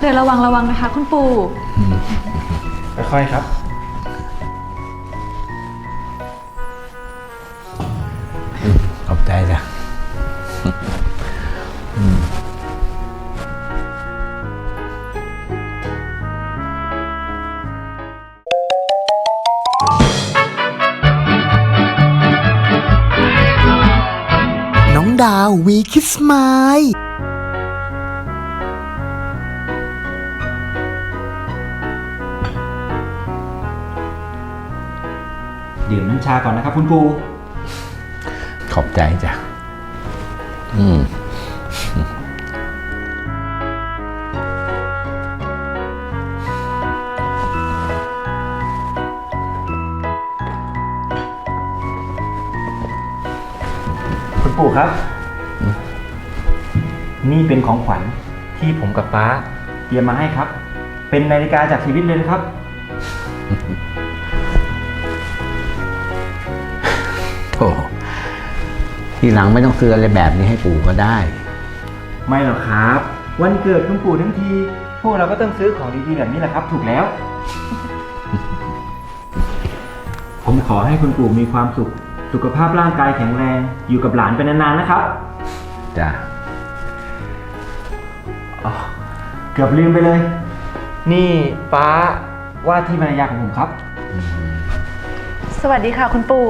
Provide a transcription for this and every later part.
เดินระวังระวังนะคะ คุณปู่ ค่อยๆครับ ขอบใจจ้ะน้องดาววีคิสมา ดื่มน้ำชาก่อนนะครับ คุณปู่ขอบใจจ้ะ อืม คุณปู่ครับ นี่เป็นของขวัญที่ผมกับป้าเตรียมมาให้ครับ เป็นนาฬิกาจากชีวิตเลยนะครับ ทีหลังไม่ต้องซื้ออะไรแบบนี้ให้ปู่ก็ได้ ไม่หรอกครับ วันเกิดคุณปู่ทั้งที พวกเราก็ต้องซื้อของดีๆแบบนี้แหละครับ ถูกแล้ว ผมขอให้คุณปู่มีความสุข สุขภาพร่างกายแข็งแรง อยู่กับหลานไปนานๆนะครับจ้ะอ๋อเกือบลืมไปเลย นี่ป้าว่าที่ภรรยาของผมครับ สวัสดีค่ะคุณปู่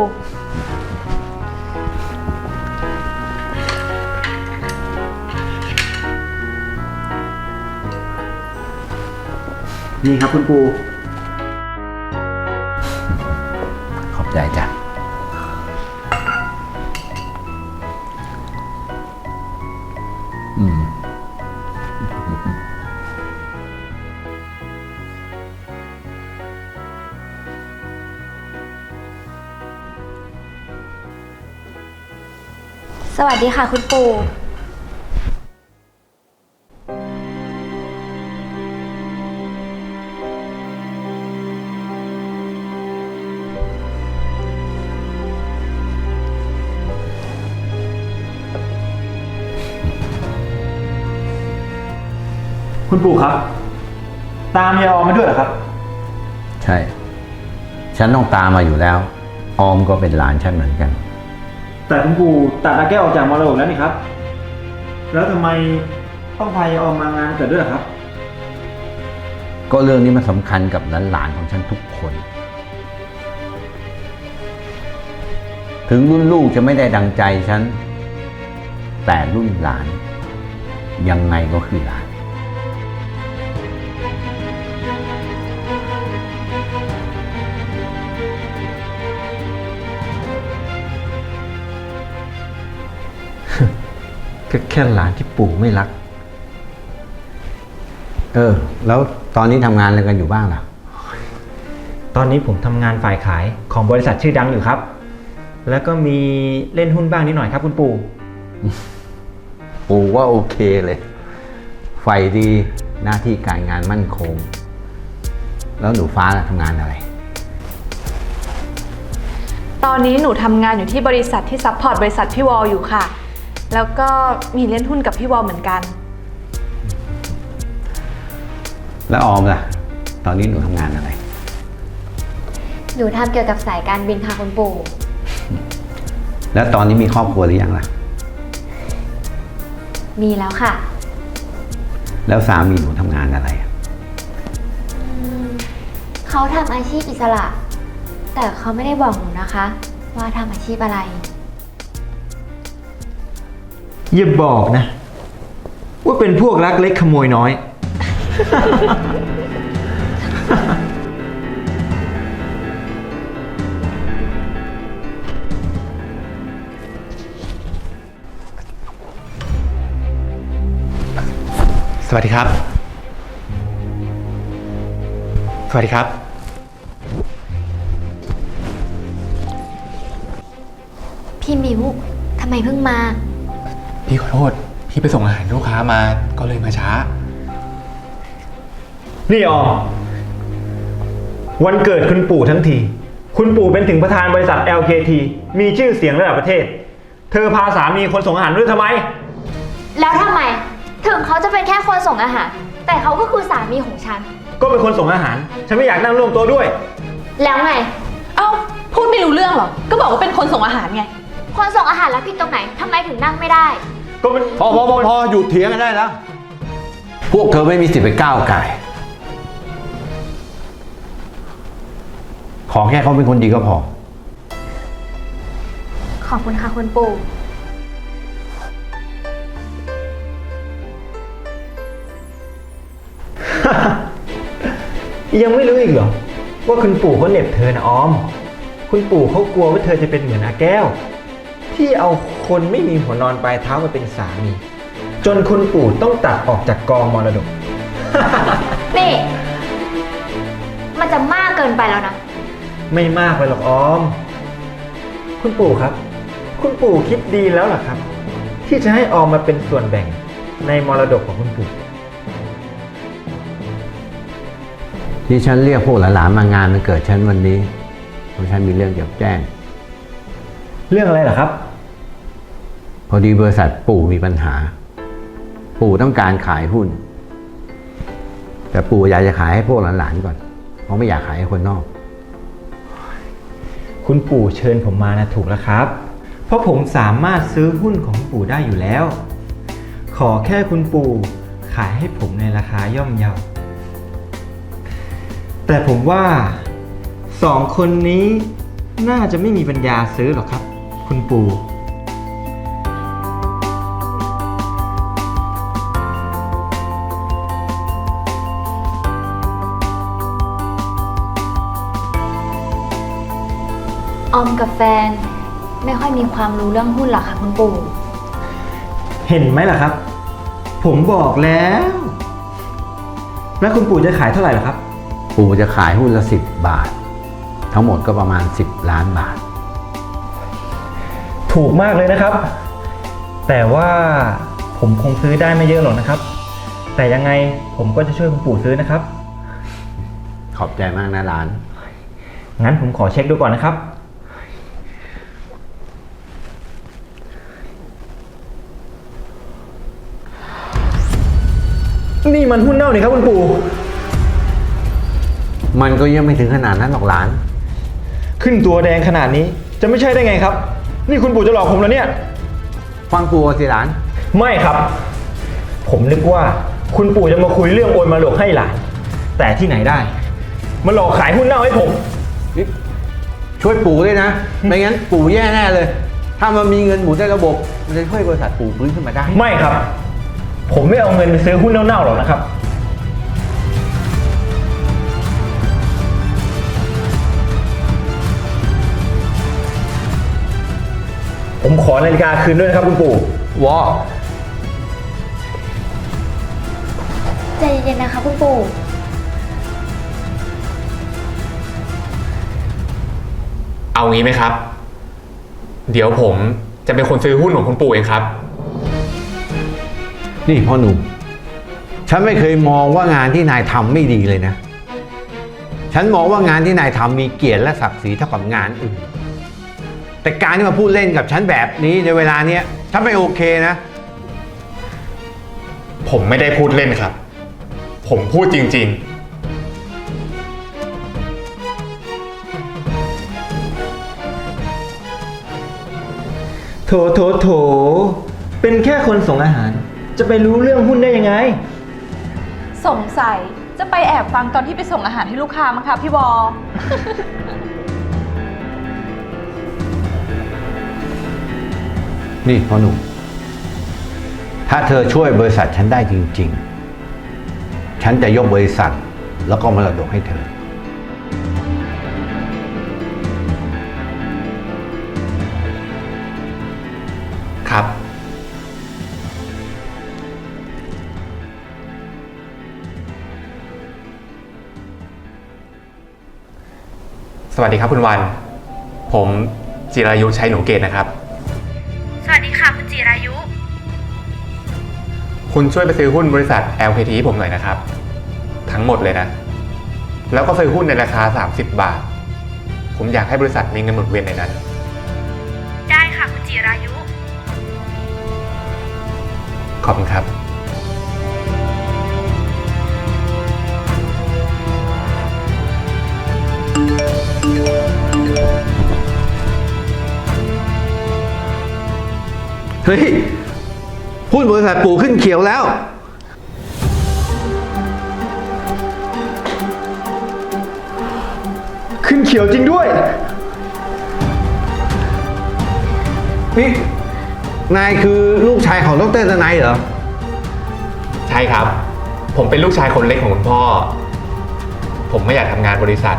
นี่ครับคุณปู่ขอบใจจ้ะ อืม สวัสดีค่ะคุณปู่ คุณปู่ครับ ตามยายออมมาด้วยเหรอครับ ใช่ ฉันต้องตามมาอยู่แล้ว ออมก็เป็นหลานฉันเหมือนกัน แต่คุณปู่ตัดอาแก้วออกจากมรดกแล้วนี่ครับ แล้วทำไมต้องพายายออมมางานเกิดด้วยเหรอครับ ก็เรื่องนี้มันสำคัญกับหลานๆของฉันทุกคน ถึงรุ่นลูกจะไม่ได้ดังใจฉัน แต่รุ่นหลาน ยังไงก็คือหลาน ก็แค่หลานที่ปู่ไม่รัก เออ แล้วตอนนี้ทำงานอะไรกันอยู่บ้างล่ะ ตอนนี้ผมทำงานฝ่ายขายของบริษัทชื่อดังอยู่ครับ แล้วก็มีเล่นหุ้นบ้างนิดหน่อยครับ คุณปู่ ปู่ว่าโอเคเลยไฟดีหน้าที่การงานมั่นคง แล้วหนูฟ้าล่ะทำงานอะไร ตอนนี้หนูทำงานอยู่ที่บริษัทที่ซัพพอร์ตบริษัทพี่วอลอยู่ค่ะ แล้วก็มีเล่นหุ้นกับพี่วอลเหมือนกัน แล้วออมล่ะ ตอนนี้หนูทำงานอะไร หนูทำเกี่ยวกับสายการบินค่ะคุณปู่ แล้วตอนนี้มีครอบครัวหรือยังล่ะ มีแล้วค่ะ แล้วสามีหนูทำงานอะไรอะเขาทำอาชีพอิสระ แต่เขาไม่ได้บอกหนูนะคะ ว่าทำอาชีพอะไร อย่าบอกนะ ว่าเป็นพวกลักเล็กขโมยน้อย สวัสดีครับ สวัสดีครับ พี่มิวทำไมเพิ่งมา พี่ขอโทษ พี่ไปส่งอาหารลูกค้ามาก็เลยมาช้า นี่ออมวันเกิดคุณปู่ทั้งที คุณปู่เป็นถึงประธานบริษัท LKT มีชื่อเสียงระดับประเทศ เธอพาสามีคนส่งอาหารด้วยทำไม แล้วทำไม ถึงเขาจะเป็นแค่คนส่งอาหาร แต่เขาก็คือสามีของฉัน ก็เป็นคนส่งอาหาร ฉันไม่อยากนั่งร่วมโต๊ะด้วย แล้วไง เอ้า พูดไม่รู้เรื่องเหรอ ก็บอกว่าเป็นคนส่งอาหารไง คนส่งอาหารแล้วผิดตรงไหนทำไมถึงนั่งไม่ได้ ก็เป็นพอพอพอพอหยุดเถียงกันได้แล้ว พวกเธอไม่มีสิทธิ์ไปก้าวไก่าย ขอแค่เขาเป็นคนดีก็พอ ขอบคุณค่ะคุณปู่ ยังไม่รู้อีกเหรอ ว่าคุณปู่เขาเหน็บเธอนะออม คุณปู่เขากลัวว่าเธอจะเป็นเหมือนอาแก้ว ที่เอาคนไม่มีหัวนอนปลายเท้ามาเป็นสามี จนคุณปู่ต้องตัดออกจากกองมรดก นี่ มันจะมากเกินไปแล้วนะ ไม่มากไปหรอกออม คุณปู่ครับ คุณปู่คิดดีแล้วเหรอครับ ที่จะให้ออมมาเป็นส่วนแบ่งในมรดกของคุณปู่ ที่ฉันเรียกพวกหลานๆมางานมันเกิดฉันวันนี้เพราะฉันมีเรื่องจะแจ้ง เรื่องอะไรเหรอครับ พอดีบริษัทปู่มีปัญหา ปู่ต้องการขายหุ้น แต่ปู่อยากจะขายให้พวกหลานๆก่อน เพราะไม่อยากขายให้คนนอก คุณปู่เชิญผมมานะถูกแล้วครับ เพราะผมสามารถซื้อหุ้นของปู่ได้อยู่แล้ว ขอแค่คุณปู่ขายให้ผมในราคาย่อมเยา แต่ผมว่าสองคนนี้น่าจะไม่มีปัญญาซื้อหรอกครับ คุณปู่ ออมกับแฟน ไม่ค่อยมีความรู้เรื่องหุ้นหรอกค่ะคุณปู่ เห็นไหมล่ะครับ ผมบอกแล้ว แล้วคุณปู่จะขายเท่าไหร่ล่ะครับ ปู่จะขายหุ้นละสิบบาท ทั้งหมดก็ประมาณ 10 ล้านบาท ถูกมากเลยนะครับ แต่ว่าผมคงซื้อได้ไม่เยอะหรอกนะครับ แต่ยังไงผมก็จะช่วยคุณปู่ซื้อนะครับ ขอบใจมากนะหลาน งั้นผมขอเช็คดูก่อนนะครับ นี่มันหุ้นเน่านี่ครับคุณปู่ มันก็ยังไม่ถึงขนาดนั้นหรอกหลาน ขึ้นตัวแดงขนาดนี้จะไม่ใช่ได้ไงครับ นี่คุณปู่จะหลอกผมแล้วเนี่ย ฟังปู่สิหลาน ไม่ครับ ผมนึกว่าคุณปู่จะมาคุยเรื่องโอนมาหลกให้หลาน แต่ที่ไหนได้ มาหลอกขายหุ้นเน่าให้ผมช่วยปู่ด้วยนะ ไม่งั้นปู่แย่แน่เลย ถ้ามันมีเงินหมุนในระบบ มันจะช่วยบริษัทปู่ฟื้นขึ้นมาได้ ไม่ครับ ผมไม่เอาเงินไปซื้อหุ้นเน่าๆหรอกนะครับ ผมขอนาฬิกาคืนด้วยนะครับ คุณปู่วอใจเย็นๆนะคะคุณปู่ เอางี้ไหมครับ เดี๋ยวผมจะเป็นคนซื้อหุ้นของคุณปู่เองครับ นี่พ่อหนุ่ม ฉันไม่เคยมองว่างานที่นายทำไม่ดีเลยนะ ฉันมองว่างานที่นายทำมีเกียรติและศักดิ์ศรีเท่ากับงานอื่น แต่การที่มาพูดเล่นกับฉันแบบนี้ในเวลาเนี้ยฉันไม่โอเคนะ ผมไม่ได้พูดเล่นครับ ผมพูดจริงโถโถโถ เป็นแค่คนส่งอาหาร จะไปรู้เรื่องหุ้นได้ยังไง สงสัยจะไปแอบฟังตอนที่ไปส่งอาหารให้ลูกค้ามั้งคะพี่วอนี่พ่อหนุ่ม ถ้าเธอช่วยบริษัทฉันได้จริง ๆ ฉันจะยกบริษัทแล้วก็มรดกให้เธอ สวัสดีครับคุณวัน ผมจิรายุชัยหนูเกตนะครับ สวัสดีค่ะ คุณจิรายุ คุณช่วยไปซื้อหุ้นบริษัท LKT ให้ผมหน่อยนะครับ ทั้งหมดเลยนะ แล้วก็ซื้อหุ้นในราคา 30 บาท ผมอยากให้บริษัทมีเงินหมุนเวียนในนั้น ได้ค่ะ คุณจิรายุ ขอบคุณครับ เฮ้ยหุ้นบริษัทปู่ขึ้นเขียวแล้ว ขึ้นเขียวจริงด้วย นี่ นายคือลูกชายของดรทนายเหรอ ใช่ครับ ผมเป็นลูกชายคนเล็กของคุณพ่อ ผมไม่อยากทำงานบริษัท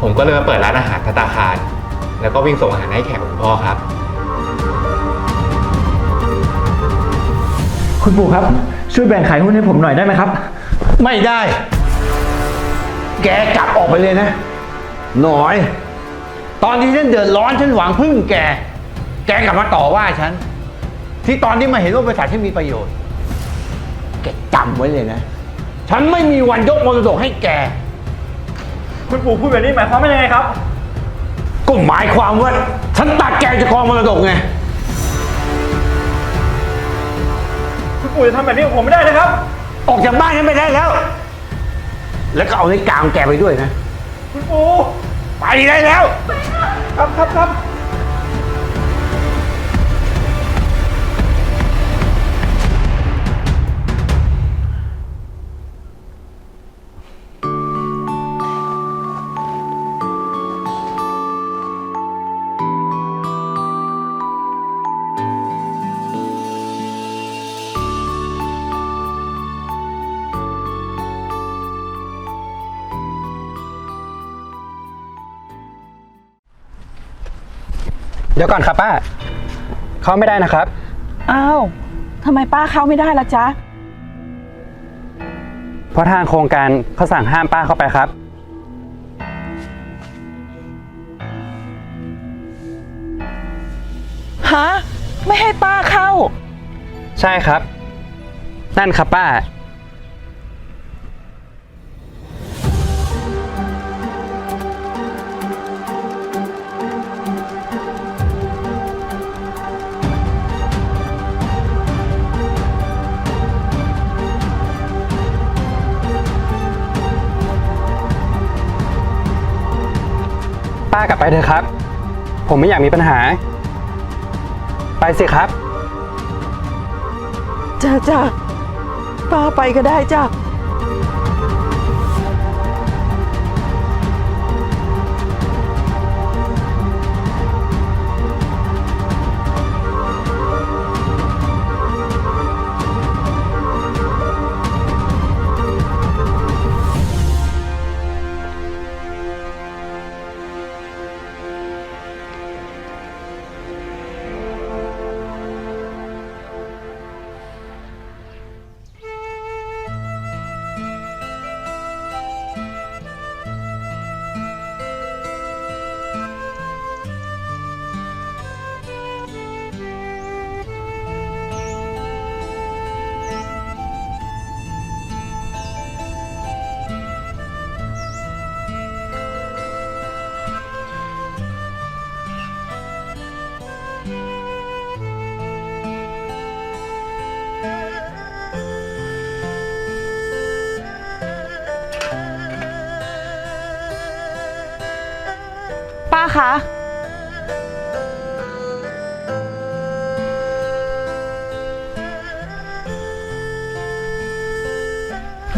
ผมก็เลยมาเปิดร้านอาหารภัตาคาร แล้วก็วิ่งส่งอาหารให้แขกของคุณพ่อครับ คุณปู่ครับ ช่วยแบ่งขายหุ้นให้ผมหน่อยได้ไหมครับ ไม่ได้ แกกลับออกไปเลยนะ หน่อย ตอนที่ฉันเดือดร้อนฉันหวังพึ่งแก แกกลับมาต่อว่าฉัน ที่ตอนที่มาเห็นว่าบริษัทที่มีประโยชน์ แกจำไว้เลยนะ ฉันไม่มีวันยกมรดกให้แก คุณปู่พูดแบบนี้หมายความว่ายังไงครับ ก็หมายความว่า ฉันตัดแกจากกองมรดกไง ปู่จะทำแบบนี้กับผมไม่ได้นะครับ ออกจากบ้านฉันไปได้แล้ว แล้วก็เอาในกลางแกไปด้วยนะ คุณปู่ไปได้แล้ว ครับครับครับ เดี๋ยวก่อนครับป้า เข้าไม่ได้นะครับ อ้าวทำไมป้าเข้าไม่ได้ละจ๊ะ เพราะทางโครงการเขาสั่งห้ามป้าเข้าไปครับ ฮะ ไม่ให้ป้าเข้า ใช่ครับ นั่นครับป้า ป้ากลับไปเถอะครับ ผมไม่อยากมีปัญหา ไปสิครับ จ้าจ้าป้าไปก็ได้จ้า คะ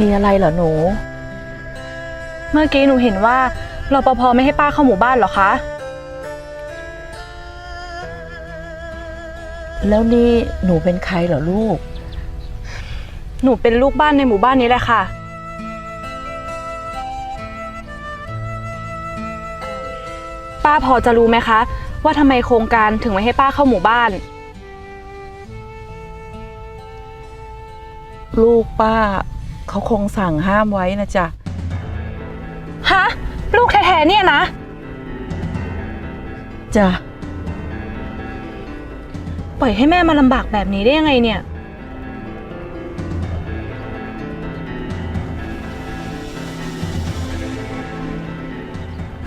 มีอะไรเหรอหนู เมื่อกี้หนูเห็นว่ารปภไม่ให้ป้าเข้าหมู่บ้านเหรอคะ แล้วนี่หนูเป็นใครเหรอลูก หนูเป็นลูกบ้านในหมู่บ้านนี้แหละค่ะ ป้าพอจะรู้ไหมคะ ว่าทำไมโครงการถึงไม่ให้ป้าเข้าหมู่บ้าน ลูกป้า เขาคงสั่งห้ามไว้นะจ๊ะ ฮะ ลูกแท้ๆเนี่ยนะ จ้ะ ปล่อยให้แม่มาลำบากแบบนี้ได้ยังไงเนี่ย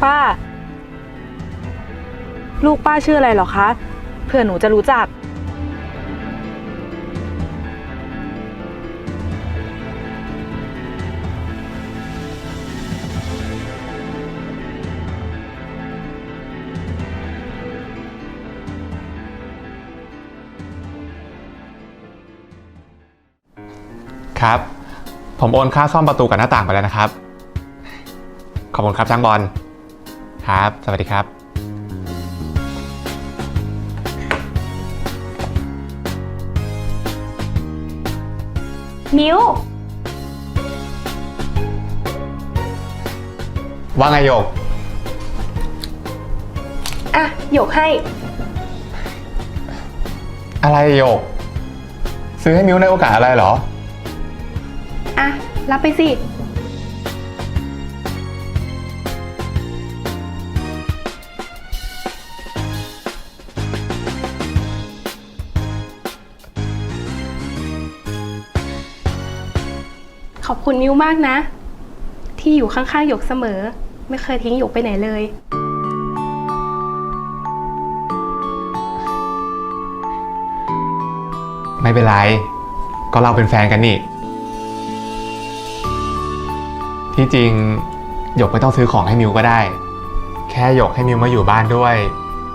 ป้า ลูกป้าชื่ออะไรหรอคะ เผื่อหนูจะรู้จัก ครับ ผมโอนค่าซ่อมประตูกับหน้าต่างไปแล้วนะครับ ขอบคุณครับช่างบอล ครับ สวัสดีครับ มิวว่าไงโยก อะหยกให้ อะไรโยก ซื้อให้มิวในโอกาสอะไรเหรอ อะ รับไปสิ ขอบคุณมิวมากนะ ที่อยู่ข้างๆหยกเสมอ ไม่เคยทิ้งหยกไปไหนเลย ไม่เป็นไร ก็เราเป็นแฟนกันนี่ ที่จริงหยกไม่ต้องซื้อของให้มิวก็ได้ แค่หยกให้มิวมาอยู่บ้านด้วย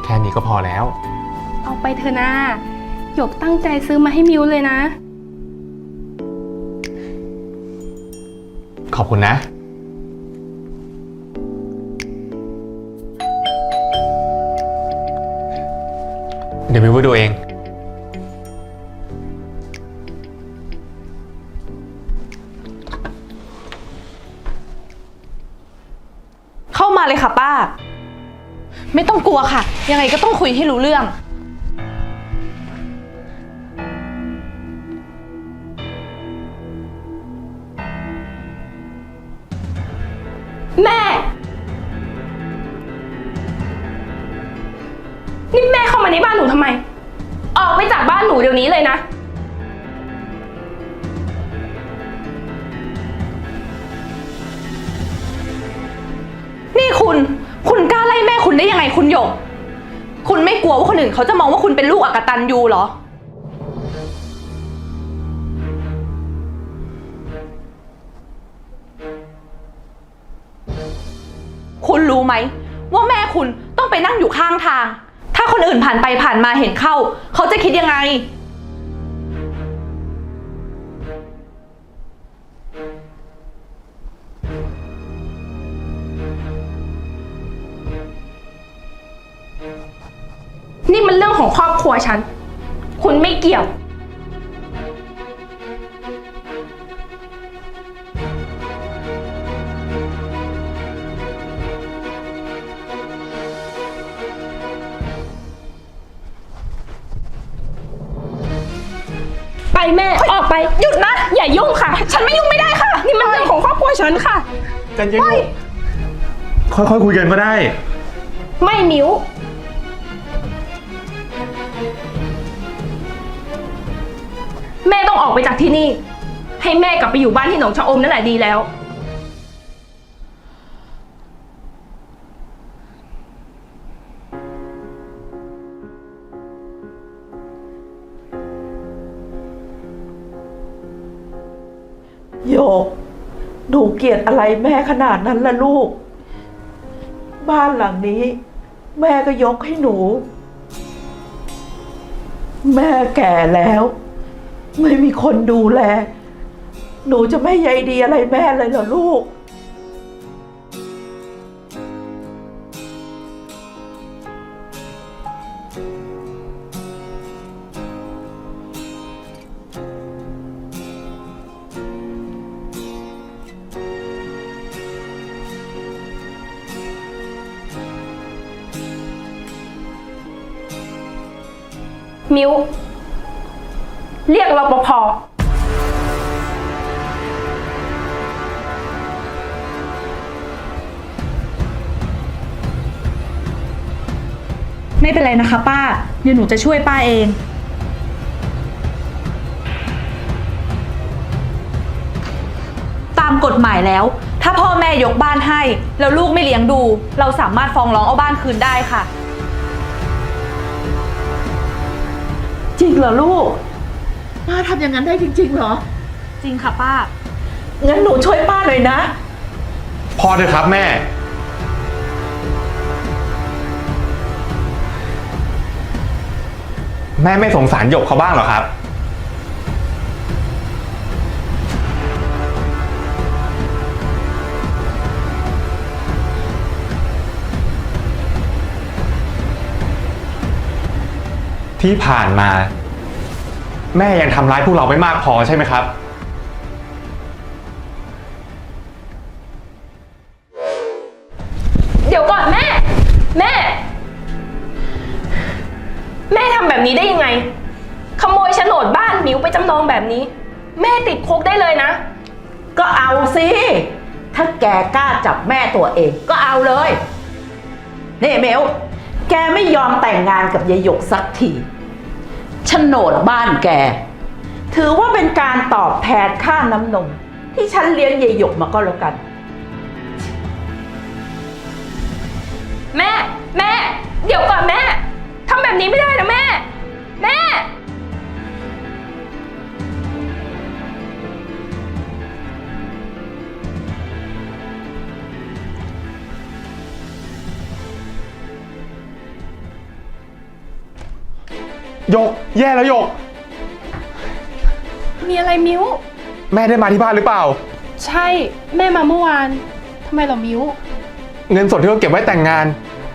แค่นี้ก็พอแล้ว เอาไปเถอะนะหยกตั้งใจซื้อมาให้มิวเลยนะ อบคุณนะ เดี๋ยวมิวไปดูเอง เข้ามาเลยค่ะป้า ไม่ต้องกลัวค่ะ ยังไงก็ต้องคุยให้รู้เรื่อง นอื่นเขาจะมองว่าคุณเป็นลูกอักตันยูเหรอ คุณรู้ไหม ว่าแม่คุณต้องไปนั่งอยู่ข้างทาง ถ้าคนอื่นผ่านไปผ่านมาเห็นเข้า เขาจะคิดยังไง ฉัน คุณไม่เกี่ยว ไปแม่ออกไปหยุดนะ อย่ายุ่งค่ะ ฉันไม่ยุ่งไม่ได้ค่ะ นี่มันเรื่องของครอบครัวฉันค่ะ กันยังค่อยๆคุยกันก็ได้ ไม่มิ้ว แม่ต้องออกไปจากที่นี่ ให้แม่กลับไปอยู่บ้านที่หนองชะอมนั่นแหละดีแล้ว โยกหนูเกลียดอะไรแม่ขนาดนั้นล่ะลูก บ้านหลังนี้ แม่ก็ยกให้หนู แม่แก่แล้ว ไม่มีคนดูแล หนูจะไม่ใยดีอะไรแม่เลยเหรอลูก มิว เรียกรปภไม่เป็นไรนะคะ ป้า เดี๋ยวหนูจะช่วยป้าเอง ตามกฎหมายแล้ว ถ้าพ่อแม่ยกบ้านให้ แล้วลูกไม่เลี้ยงดู เราสามารถฟ้องร้องเอาบ้านคืนได้ค่ะ จริงเหรอลูก ป้าทำอย่างนั้นได้จริงๆเหรอ จริงค่ะป้า งั้นหนูช่วยป้าหน่อยนะ พอเถอะครับแม่ แม่ไม่สงสารหยกเขาบ้างเหรอครับ ที่ผ่านมา แม่ยังทำร้ายพวกเราไม่มากพอใช่ไหมครับ เดี๋ยวก่อนแม่ แม่ แม่ทำแบบนี้ได้ยังไง ขโมยโฉนดบ้านหมิวไปจำนองแบบนี้ แม่ติดคุกได้เลยนะ ก็เอาสิ ถ้าแกกล้าจับแม่ตัวเองก็เอาเลย นี่เมล แกไม่ยอมแต่งงานกับยายหยกสักทีโฉนดบ้านแก ถือว่าเป็นการตอบแทนค่าน้ำนม ที่ฉันเลี้ยงยยหยกมาก็แล้วกัน แม่ แม่ เดี๋ยวก่อนแม่ทำแบบนี้ไม่ได้นะแม่ แม่ หยก แย่แล้วหยก มีอะไรมิ้ว แม่ได้มาที่บ้านหรือเปล่า ใช่แม่มาเมื่อวานทำไมเหรอมิ้ว เงินสดที่เราเก็บไว้แต่งงาน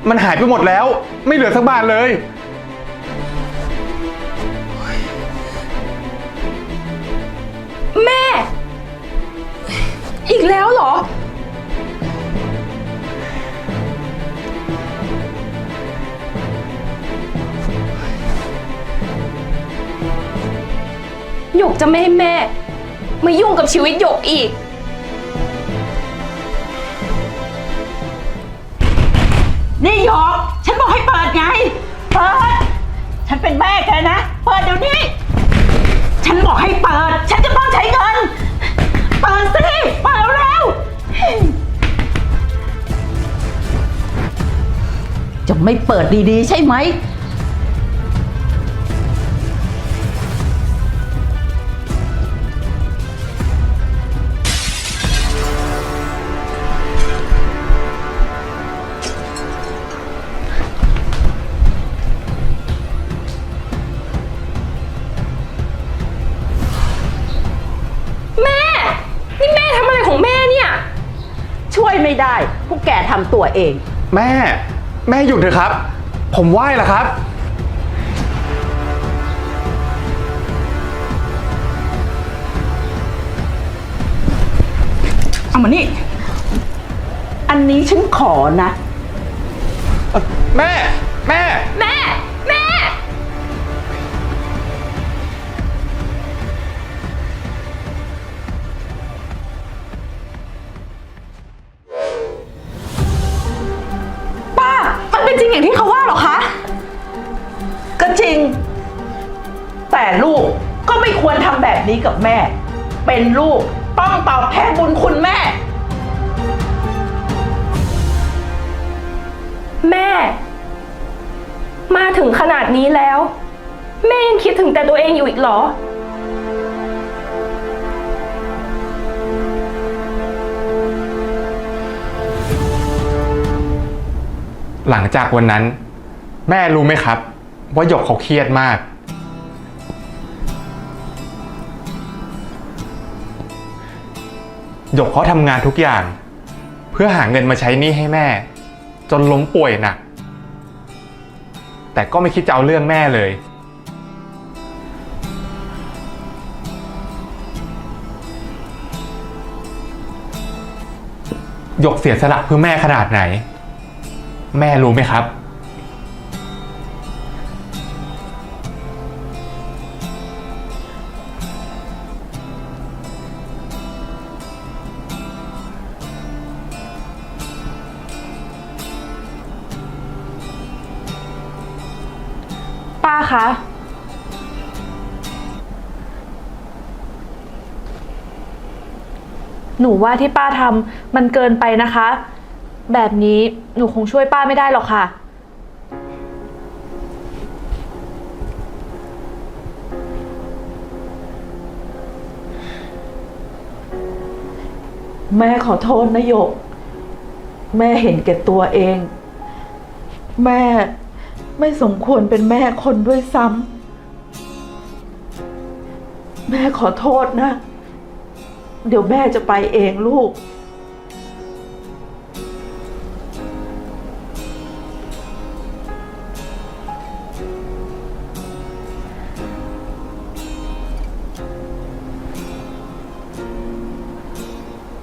มันหายไปหมดแล้ว ไม่เหลือสักบาทเลย แม่ อีกแล้วเหรอ หยกจะไม่ให้แม่ มายุ่งกับชีวิตหยกอีก นี่หยกฉันบอกให้เปิดไง เปิด ฉันเป็นแม่แกนะ เปิดเดี๋ยวนี้ ฉันบอกให้เปิด ฉันจะต้องใช้เงิน เปิดสิ เปิดเร็วจะไม่เปิดดีๆ ใช่ไหม ไม่ได้ พวกแกทำตัวเอง แม่ แม่หยุดเถอะครับ ผมไหว้ละครับ เอามานี่ อันนี้ฉันขอนะ แม่ แม่ แม่แม่ นี้กับแม่ เป็นลูกต้องตอบแทนบุญคุณแม่ แม่ มาถึงขนาดนี้แล้ว แม่ยังคิดถึงแต่ตัวเองอยู่อีกเหรอ หลังจากวันนั้น แม่รู้ไหมครับ ว่าหยกเขาเครียดมาก หยกเขาทำงานทุกอย่าง เพื่อหาเงินมาใช้หนี้ให้แม่ จนล้มป่วยหนัก แต่ก็ไม่คิดจะเอาเรื่องแม่เลย หยกเสียสละเพื่อแม่ขนาดไหน แม่รู้ไหมครับ ว่าที่ป้าทำมันเกินไปนะคะ แบบนี้หนูคงช่วยป้าไม่ได้หรอกค่ะ แม่ขอโทษนะโยก แม่เห็นแก่ตัวเอง แม่ไม่สมควรเป็นแม่คนด้วยซ้ำ แม่ขอโทษนะ เดี๋ยวแม่จะไปเองลูก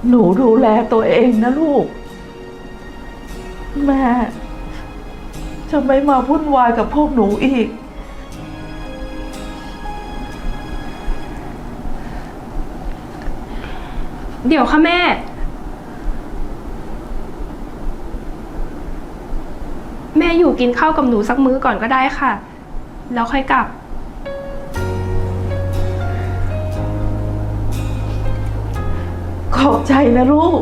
หนูดูแลตัวเองนะลูก แม่ จะไม่มาวุ่นวายกับพวกหนูอีก เดี๋ยวค่ะแม่ แม่อยู่กินข้าวกับหนูสักมื้อก่อนก็ได้ค่ะ แล้วค่อยกลับ ขอบใจนะลูก